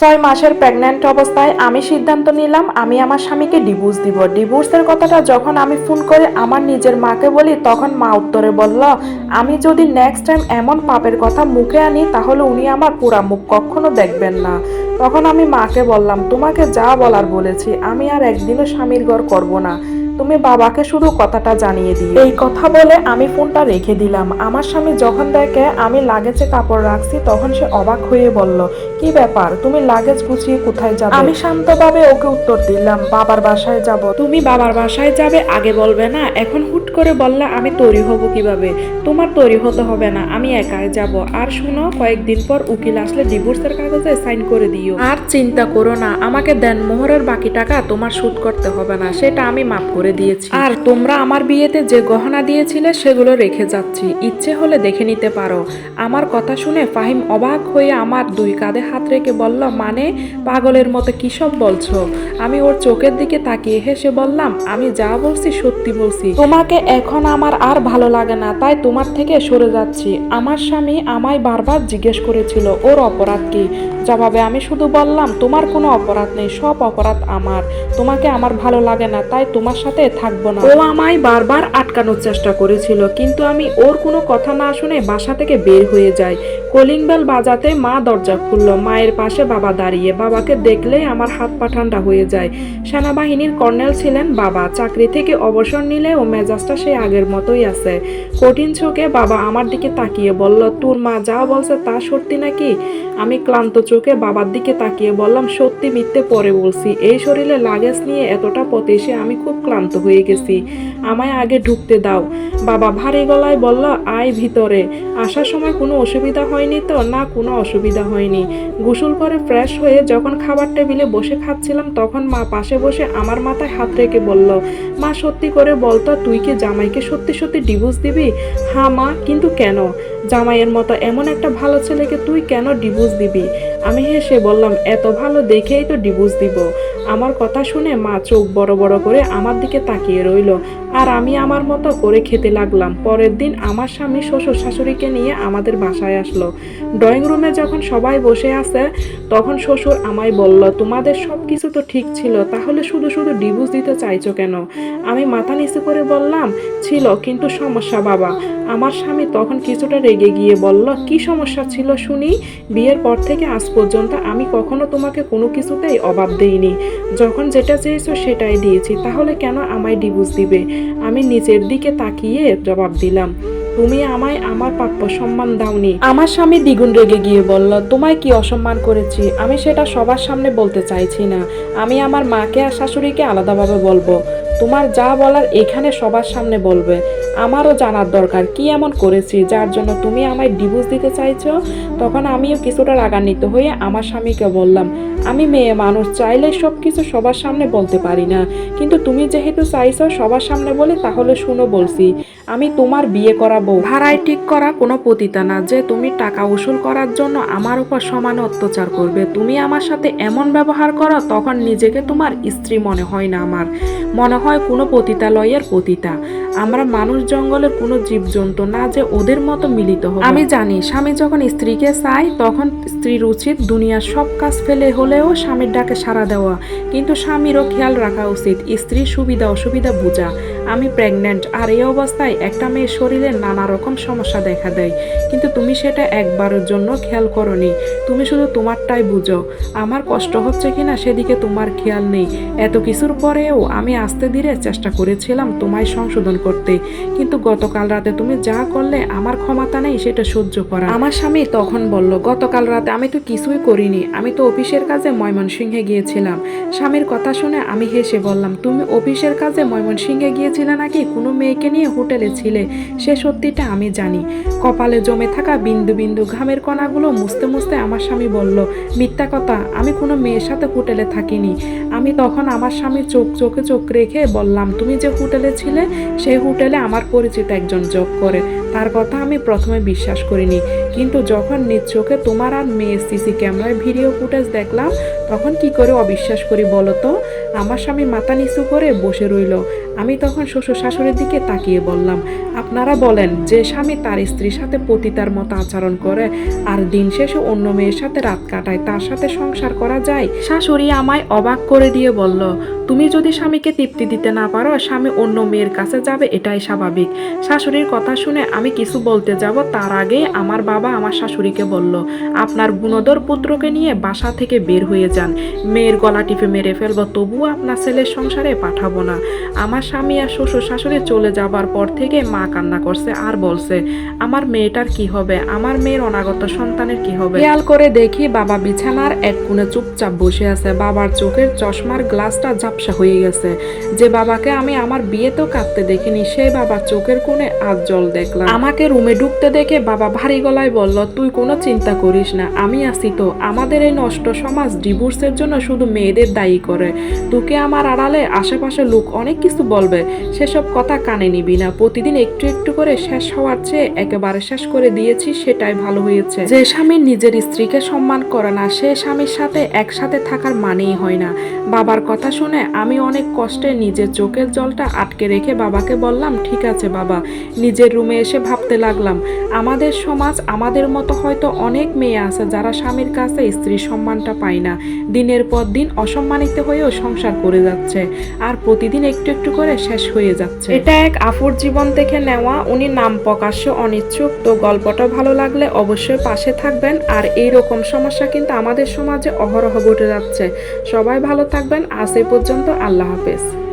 ছয় মাসের প্রেগন্যান্ট অবস্থায় আমি সিদ্ধান্ত নিলাম, আমি আমার স্বামীকে ডিভোর্স দিব। ডিভোর্সের কথাটা যখন আমি ফোন করে আমার নিজের মাকে বলি, তখন মা উত্তরে বলল, আমি যদি নেক্সট টাইম এমন পাপের কথা মুখে আনি, তাহলে উনি আমার পুরা মুখ কখনো দেখবেন না। তখন আমি মাকে বললাম, তোমাকে যা বলার বলেছি, আমি আর একদিনও স্বামীর ঘর করব না। তুমি বাবাকে শুধু কথাটা জানিয়ে দিই এই কথা বলে আমি ফোনটা রেখে দিলাম। আমার স্বামী যখন দেখে আমি লাগেজে কাপড় রাখছি, তখন সে অবাক হয়ে বলল, কি ব্যাপার? তুমি লাগেজ গুছিয়ে কোথায় যাবে? আমি শান্তভাবে ওকে উত্তর দিলাম, বাবার বাসায় যাব। তুমি বাবার বাসায় যাবে? আগে বলবে না? এখন হুট করে বললে, আমি তৈরি হব কীভাবে? তোমার তৈরি হতে হবে না, আমি একাই যাব। আর শোনো, কয়েকদিন পর উকিল আসলে ডিভোর্সের কাগজে সাইন করে দিও। আর চিন্তা করো না, আমাকে দেন, মোহরের বাকি টাকা তোমার সুদ করতে হবে না, সেটা আমি মাফ করে দিয়েছি। আর তোমরা আমার বিয়েতে যে গহনা দিয়েছিলে সেগুলো রেখে যাচ্ছি। ইচ্ছে হলে দেখে নিতে পারো। আমার কথা শুনে ফাহিম অবাক হয়ে আমার দুই কাঁধে হাত রেখে বলল মানে পাগলের মতো কি সব বলছো? আমি ওর চোখের দিকে তাকিয়ে হেসে বললাম, আমি যা বলছি সত্যি বলছি। তোমাকে এখন আমার আর ভালো লাগে না, তাই তোমার থেকে সরে যাচ্ছি। আমার স্বামী আমায় বারবার জিজ্ঞেস করেছিল, ওর অপরাধ কি? জবাবে আমি শুধু বললাম, তোমার কোনো অপরাধ নেই, সব অপরাধ আমার। তোমাকে আমার ভালো লাগে না, তাই তোমার সাথে থাকব না। ও আমায় বারবার আটকানোর চেষ্টা করেছিল, কিন্তু আমি ওর কোনো কথা না শুনে বাসা থেকে বের হয়ে যাই। কলিং বেল বাজাতে মা দরজা খুললো। মায়ের পাশে বাবা দাঁড়িয়ে। বাবাকে দেখলেই আমার হাত পা ঠান্ডা হয়ে যায়। সেনাবাহিনীর কর্নেল ছিলেন বাবা। চাকরি থেকে অবসর নিলে ও মেজাজটা সেই আগের মতোই আছে। কঠিন চোখে বাবা আমার দিকে তাকিয়ে বলল, তোর মা যা বলছে তা সত্যি নাকি? আমি ক্লান্ত চোখে বাবার দিকে তাকিয়ে বললাম, সত্যি মিথ্যে পরে বলছি। এই শরীরে লাগেজ নিয়ে এতটা পথে এসে আমি খুব ক্লান্ত হয়ে গেছি। আমায় আগে ঢুকতে দাও। বাবা ভারী গলায় বলল, আয় ভিতরে। আসার সময় কোনো অসুবিধা হয়নি তো? না, কোনো অসুবিধা হয়নি। গোসল করে ফ্রেশ হয়ে যখন খাবার টেবিলে বসে খাচ্ছিলাম, তখন মা পাশে বসে আমার মাথায় হাত রেখে বলল, মা, সত্যি করে বলতো তুই কি জামাইকে সত্যি সত্যি ডিভোর্স দিবি? হ্যাঁ মা, কিন্তু কেন? জামাইয়ের মতো এমন একটা ভালো ছেলেকে তুই কেন ডিভোর্স দিবি? আমি হেসে বললাম, এত ভালো দেখেই তো ডিভোর্স দিব। আমার কথা শুনে মা চোখ বড় বড় করে আমার দিকে তাকিয়ে রইল। আর আমি আমার মতো করে খেতে লাগলাম। পরের দিন আমার স্বামী শ্বশুর শাশুড়িকে নিয়ে আমাদের বাসায় আসলো। ড্রয়িং রুমে যখন সবাই বসে আছে, তখন শ্বশুর আমায় বলল, তোমাদের সব কিছু তো ঠিক ছিল, তাহলে শুধু শুধু ডিভোর্স দিতে চাইছো কেন? আমি মাথা নিচু করে বললাম, ছিল, কিন্তু সমস্যা বাবা। আমার স্বামী তখন কিছুটা রেগে গিয়ে বলল, কি সমস্যা ছিল শুনি? বিয়ের পর থেকে আজ পর্যন্ত আমি কখনো তোমাকে কোনো কিছুতেই অভাব দেইনি। যখন যেটা চেয়েছো সেটাই দিয়েছি, তাহলে কেন আমায় ডিভোর্স দিবে? আমি নিজের দিকে তাকিয়ে জবাব দিলাম, তুমি আমায় আমার প্রাপ্য সম্মান দাওনি। আমার স্বামী দ্বিগুণ রেগে গিয়ে বলল, তোমায় কি অসম্মান করেছি? আমি সেটা সবার সামনে বলতে চাইছি না। আমি আমার মাকে আর শাশুড়িকে আলাদাভাবে বলব। তোমার যা বলার এখানে সবার সামনে বলবে। আমারও জানার দরকার, কি এমন করেছি, যার জন্য তুমি আমায় ডিভোর্স দিতে চাইছো? তখন আমিও কিছুটা রাগান্বিত হয়ে আমার স্বামীকে বললাম, আমি মেয়ে মানুষ চাইলে সব কিছু সবার সামনে বলতে পারি না। কিন্তু তুমি যেহেতু চাইছো সবার সামনে বলে, তাহলে শুনো বলছি, আমি তোমার বিয়ে করাবো। ভাড়ায় ঠিক করা কোনো পতিতা না, যে তুমি টাকা উসুল করার জন্য আমার উপর সমান অত্যাচার করবে। তুমি আমার সাথে এমন ব্যবহার করো, তখন নিজেকে তোমার স্ত্রী মনে হয় না আমার। মনে হয় কোনো পতিতালয়ের পতিতা। আমরা মানুষ জঙ্গলের কোনো জীবজন্তু না যে ওদের মতো মিলিত হবে। আমি জানি, স্বামী যখন স্ত্রীকে চাই তখন স্ত্রীর উচিত দুনিয়ার সব কাজ ফেলে হলেও স্বামীর ডাকে সাড়া দেওয়া। কিন্তু স্বামীরও খেয়াল রাখা উচিত, স্ত্রীর সুবিধা অসুবিধা বোঝা। আমি প্রেগন্যান্ট আর এই অবস্থায় একটা মেয়ের শরীরে নানা রকম সমস্যা দেখা দেয়। কিন্তু তুমি সেটা একবারের জন্য খেয়াল করনি। তুমি শুধু তোমারটাই বুঝো। আমার কষ্ট হচ্ছে কিনা সেদিকে তোমার খেয়াল নেই। এত কিছুর পরেও আমি আস্তে ধীরে চেষ্টা করেছিলাম তোমায় সংশোধন করতে। কিন্তু গতকাল রাতে তুমি যা করলে আমার ক্ষমতা নেই সেটা সহ্য করা আমার স্বামী তখন বলল, গতকাল রাতে আমি তো কিছুই করিনি। আমি তো অফিসের কাজে ময়মনসিংহে গিয়েছিলাম। স্বামীর কথা শুনে আমি হেসে বললাম, তুমি অফিসের কাজে ময়মনসিংহে গিয়েছিলে নাকি কোনো মেয়েকে নিয়ে হোটেলে ছিলে? সে সত্যিটা আমি জানি। কপালে জমে থাকা বিন্দু বিন্দু ঘামের কণাগুলো মুছতে মুছতে আমার স্বামী বলল, মিথ্যা কথা, আমি কোনো মেয়ের সাথে হোটেলে থাকিনি। আমি তখন আমার স্বামী চোখ চোখে চোখ রেখে বললাম, তুমি যে হোটেলে ছিলে সেই হোটেলে আমার পরিচিত একজন যোগ করে। তার কথা আমি প্রথমে বিশ্বাস করিনি। কিন্তু যখন নিজ চোখে তোমার আর মেয়ে সিসি ক্যামেরায় ভিডিও ফুটেজ দেখলাম, তখন কি করে অবিশ্বাস করি বলো তো? আমার স্বামী মাথা নিচু করে বসে রইল। আমি তখন শ্বশুর শাশুড়ির দিকে তাকিয়ে বললাম, আপনারা বলেন, যে স্বামী তার স্ত্রীর সাথে পতিতার মতো আচরণ করে আর দিন শেষে অন্য মেয়ের সাথে রাত কাটায়, তার সাথে সংসার করা যায়? শাশুড়ি আমায় অবাক করে দিয়ে বলল, তুমি যদি স্বামীকে তৃপ্তি দিতে না পারো, স্বামী অন্য মেয়ের কাছে যাবে, এটাই স্বাভাবিক। শাশুড়ির কথা শুনে আমি কিছু বলতে যাব, তার আগে আমার বাবা আমার শাশুড়িকে বলল, আপনার গুণধর পুত্রকে নিয়ে বাসা থেকে বের হয়ে যান। মেয়ের গলা টিপে মেরে ফেলব, তবুও আপনার ছেলের সংসারে পাঠাবো না। আমার স্বামী আর শ্বশুর শাশুড়ি চলে যাবার পর থেকে মা কান্না করছে আর বলছে, আমার মেয়েটার কি হবে? আমার মেয়ের অনাগত সন্তানের কি হবে? খেয়াল করে দেখি বাবা বিছানার এক কোণে চুপচাপ বসে আছে। বাবার চোখের চশমার গ্লাসটা ঝাপসা হয়ে গেছে। যে বাবাকে আমি আমার বিয়েতেও কাঁদতে দেখিনি সেই বাবার চোখের কোণে আজ জল দেখলাম। আমাকে রুমে ঢুকতে দেখে বাবা ভারী গলায় বলল, তুই কোনো চিন্তা করিস না, আমি আছি তো। আমাদের এই নষ্ট সমাজ ডিভোর্সের জন্য শুধু মেয়েদের দায়ী করে। তোকে আমার আড়ালে আশেপাশে লোক অনেক কিছু বলবে। সেসব কথা কানে নিবি না। প্রতিদিন একটু একটু করে শেষ হওয়ার চেয়ে একেবারে শেষ করে দিয়েছি, সেটাই ভালো হয়েছে। যে স্বামী নিজের স্ত্রীকে সম্মান করে না, সে স্বামীর সাথে একসাথে থাকার মানেই হয় না। বাবার কথা শুনে আমি অনেক কষ্টে নিজের চোখের জলটা আটকে রেখে বাবাকে বললাম, ঠিক আছে বাবা। নিজের রুমে এসে ভাবতে লাগলাম, আমাদের সমাজ আমাদের মতো হয়তো অনেক মেয়ে আছে যারা স্বামীর কাছে স্ত্রীর সম্মানটা পায় না। দিনের পর দিন অসম্মানিত হয়েও সংসার করে যাচ্ছে আর প্রতিদিন একটু একটু করে শেষ হয়ে যাচ্ছে। এটা এক আফুর জীবন থেকে নেওয়া, উনি নাম প্রকাশ্য অনিচ্ছুক, তো গল্পটা ভালো লাগলে অবশ্যই পাশে থাকবেন আর এই রকম সমস্যা কিন্তু আমাদের সমাজে অহরহ ঘটে যাচ্ছে। সবাই ভালো থাকবেন, আজ এ পর্যন্ত, আল্লাহ হাফেজ।